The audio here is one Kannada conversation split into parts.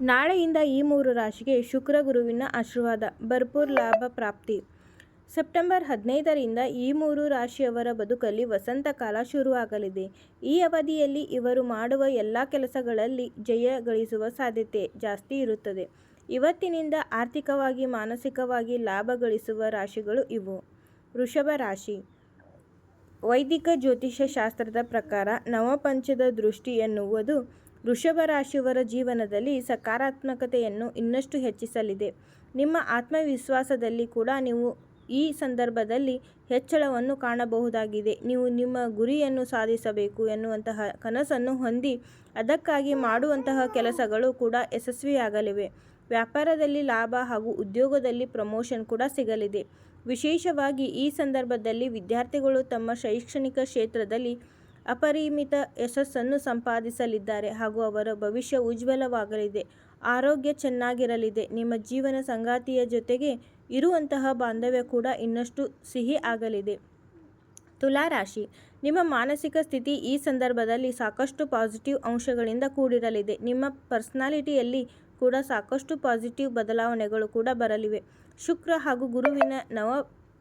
ನಾಳೆಯಿಂದ ಈ ಮೂರು ರಾಶಿಗೆ ಶುಕ್ರ ಗುರುವಿನ ಆಶೀರ್ವಾದ, ಭರ್ಪೂರ್ ಲಾಭ ಪ್ರಾಪ್ತಿ. ಸೆಪ್ಟೆಂಬರ್ ಹದಿನೈದರಿಂದ ಈ ಮೂರು ರಾಶಿಯವರ ಬದುಕಲ್ಲಿ ವಸಂತ ಕಾಲ ಶುರುವಾಗಲಿದೆ. ಈ ಅವಧಿಯಲ್ಲಿ ಇವರು ಮಾಡುವ ಎಲ್ಲ ಕೆಲಸಗಳಲ್ಲಿ ಜಯ ಗಳಿಸುವ ಸಾಧ್ಯತೆ ಜಾಸ್ತಿ ಇರುತ್ತದೆ. ಇವತ್ತಿನಿಂದ ಆರ್ಥಿಕವಾಗಿ, ಮಾನಸಿಕವಾಗಿ ಲಾಭ ಗಳಿಸುವ ರಾಶಿಗಳು ಇವು. ವೃಷಭ ರಾಶಿ. ವೈದಿಕ ಜ್ಯೋತಿಷ್ಯ ಶಾಸ್ತ್ರದ ಪ್ರಕಾರ ನವಪಂಚದ ದೃಷ್ಟಿ ಎನ್ನುವುದು ವೃಷಭ ರಾಶಿಯವರ ಜೀವನದಲ್ಲಿ ಸಕಾರಾತ್ಮಕತೆಯನ್ನು ಇನ್ನಷ್ಟು ಹೆಚ್ಚಿಸಲಿದೆ. ನಿಮ್ಮ ಆತ್ಮವಿಶ್ವಾಸದಲ್ಲಿ ಕೂಡ ನೀವು ಈ ಸಂದರ್ಭದಲ್ಲಿ ಹೆಚ್ಚಳವನ್ನು ಕಾಣಬಹುದಾಗಿದೆ. ನೀವು ನಿಮ್ಮ ಗುರಿಯನ್ನು ಸಾಧಿಸಬೇಕು ಎನ್ನುವಂತಹ ಕನಸನ್ನು ಹೊಂದಿ ಅದಕ್ಕಾಗಿ ಮಾಡುವಂತಹ ಕೆಲಸಗಳು ಕೂಡ ಯಶಸ್ವಿಯಾಗಲಿವೆ. ವ್ಯಾಪಾರದಲ್ಲಿ ಲಾಭ ಹಾಗೂ ಉದ್ಯೋಗದಲ್ಲಿ ಪ್ರಮೋಷನ್ ಕೂಡ ಸಿಗಲಿದೆ. ವಿಶೇಷವಾಗಿ ಈ ಸಂದರ್ಭದಲ್ಲಿ ವಿದ್ಯಾರ್ಥಿಗಳು ತಮ್ಮ ಶೈಕ್ಷಣಿಕ ಕ್ಷೇತ್ರದಲ್ಲಿ ಅಪರಿಮಿತ ಯಶಸ್ಸನ್ನು ಸಂಪಾದಿಸಲಿದ್ದಾರೆ ಹಾಗೂ ಅವರ ಭವಿಷ್ಯ ಉಜ್ವಲವಾಗಲಿದೆ. ಆರೋಗ್ಯ ಚೆನ್ನಾಗಿರಲಿದೆ. ನಿಮ್ಮ ಜೀವನ ಸಂಗಾತಿಯ ಜೊತೆಗೆ ಇರುವಂತಹ ಬಾಂಧವ್ಯ ಕೂಡ ಇನ್ನಷ್ಟು ಸಿಹಿ ಆಗಲಿದೆ. ತುಲಾ ರಾಶಿ. ನಿಮ್ಮ ಮಾನಸಿಕ ಸ್ಥಿತಿ ಈ ಸಂದರ್ಭದಲ್ಲಿ ಸಾಕಷ್ಟು ಪಾಸಿಟಿವ್ ಅಂಶಗಳಿಂದ ಕೂಡಿರಲಿದೆ. ನಿಮ್ಮ ಪರ್ಸ್ನಾಲಿಟಿಯಲ್ಲಿ ಕೂಡ ಸಾಕಷ್ಟು ಪಾಸಿಟಿವ್ ಬದಲಾವಣೆಗಳು ಕೂಡ ಬರಲಿವೆ. ಶುಕ್ರ ಹಾಗೂ ಗುರುವಿನ ನವ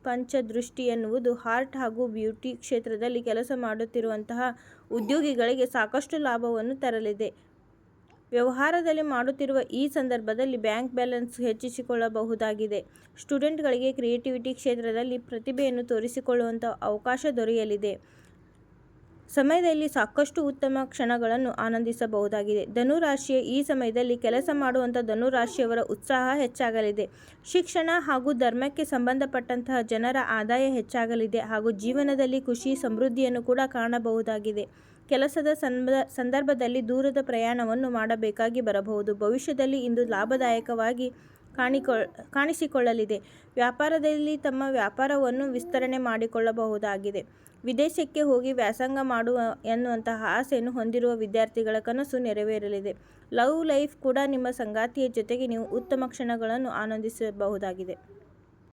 ಪಂಚದೃಷ್ಟಿ ಎನ್ನುವುದು ಹಾರ್ಟ್ ಹಾಗೂ ಬ್ಯೂಟಿ ಕ್ಷೇತ್ರದಲ್ಲಿ ಕೆಲಸ ಮಾಡುತ್ತಿರುವಂತಹ ಉದ್ಯೋಗಿಗಳಿಗೆ ಸಾಕಷ್ಟು ಲಾಭವನ್ನು ತರಲಿದೆ. ವ್ಯವಹಾರದಲ್ಲಿ ಮಾಡುತ್ತಿರುವ ಈ ಸಂದರ್ಭದಲ್ಲಿ ಬ್ಯಾಂಕ್ ಬ್ಯಾಲೆನ್ಸ್ ಹೆಚ್ಚಿಸಿಕೊಳ್ಳಬಹುದಾಗಿದೆ. ಸ್ಟೂಡೆಂಟ್ಗಳಿಗೆ ಕ್ರಿಯೇಟಿವಿಟಿ ಕ್ಷೇತ್ರದಲ್ಲಿ ಪ್ರತಿಭೆಯನ್ನು ತೋರಿಸಿಕೊಳ್ಳುವಂಥ ಅವಕಾಶ ದೊರೆಯಲಿದೆ. ಸಮಯದಲ್ಲಿ ಸಾಕಷ್ಟು ಉತ್ತಮ ಕ್ಷಣಗಳನ್ನು ಆನಂದಿಸಬಹುದಾಗಿದೆ. ಧನುರಾಶಿಯ, ಈ ಸಮಯದಲ್ಲಿ ಕೆಲಸ ಮಾಡುವಂಥ ಧನುರಾಶಿಯವರ ಉತ್ಸಾಹ ಹೆಚ್ಚಾಗಲಿದೆ. ಶಿಕ್ಷಣ ಹಾಗೂ ಧರ್ಮಕ್ಕೆ ಸಂಬಂಧಪಟ್ಟಂತಹ ಜನರ ಆದಾಯ ಹೆಚ್ಚಾಗಲಿದೆ ಹಾಗೂ ಜೀವನದಲ್ಲಿ ಖುಷಿ, ಸಮೃದ್ಧಿಯನ್ನು ಕೂಡ ಕಾಣಬಹುದಾಗಿದೆ. ಕೆಲಸದ ಸಂದ ಸಂದರ್ಭದಲ್ಲಿ ದೂರದ ಪ್ರಯಾಣವನ್ನು ಮಾಡಬೇಕಾಗಿ ಬರಬಹುದು. ಭವಿಷ್ಯದಲ್ಲಿ ಇಂದು ಲಾಭದಾಯಕವಾಗಿ ಕಾಣಿಕೊಳ್, ಕಾಣಿಸಿಕೊಳ್ಳಲಿದೆ. ವ್ಯಾಪಾರದಲ್ಲಿ ತಮ್ಮ ವ್ಯಾಪಾರವನ್ನು ವಿಸ್ತರಣೆ ಮಾಡಿಕೊಳ್ಳಬಹುದಾಗಿದೆ. ವಿದೇಶಕ್ಕೆ ಹೋಗಿ ವ್ಯಾಸಂಗ ಮಾಡುವ ಎನ್ನುವಂತಹ ಆಸೆಯನ್ನು ಹೊಂದಿರುವ ವಿದ್ಯಾರ್ಥಿಗಳ ಕನಸು ನೆರವೇರಲಿದೆ. ಲವ್ ಲೈಫ್ ಕೂಡ ನಿಮ್ಮ ಸಂಗಾತಿಯ ಜೊತೆಗೆ ನೀವು ಉತ್ತಮ ಕ್ಷಣಗಳನ್ನು ಆನಂದಿಸಬಹುದಾಗಿದೆ.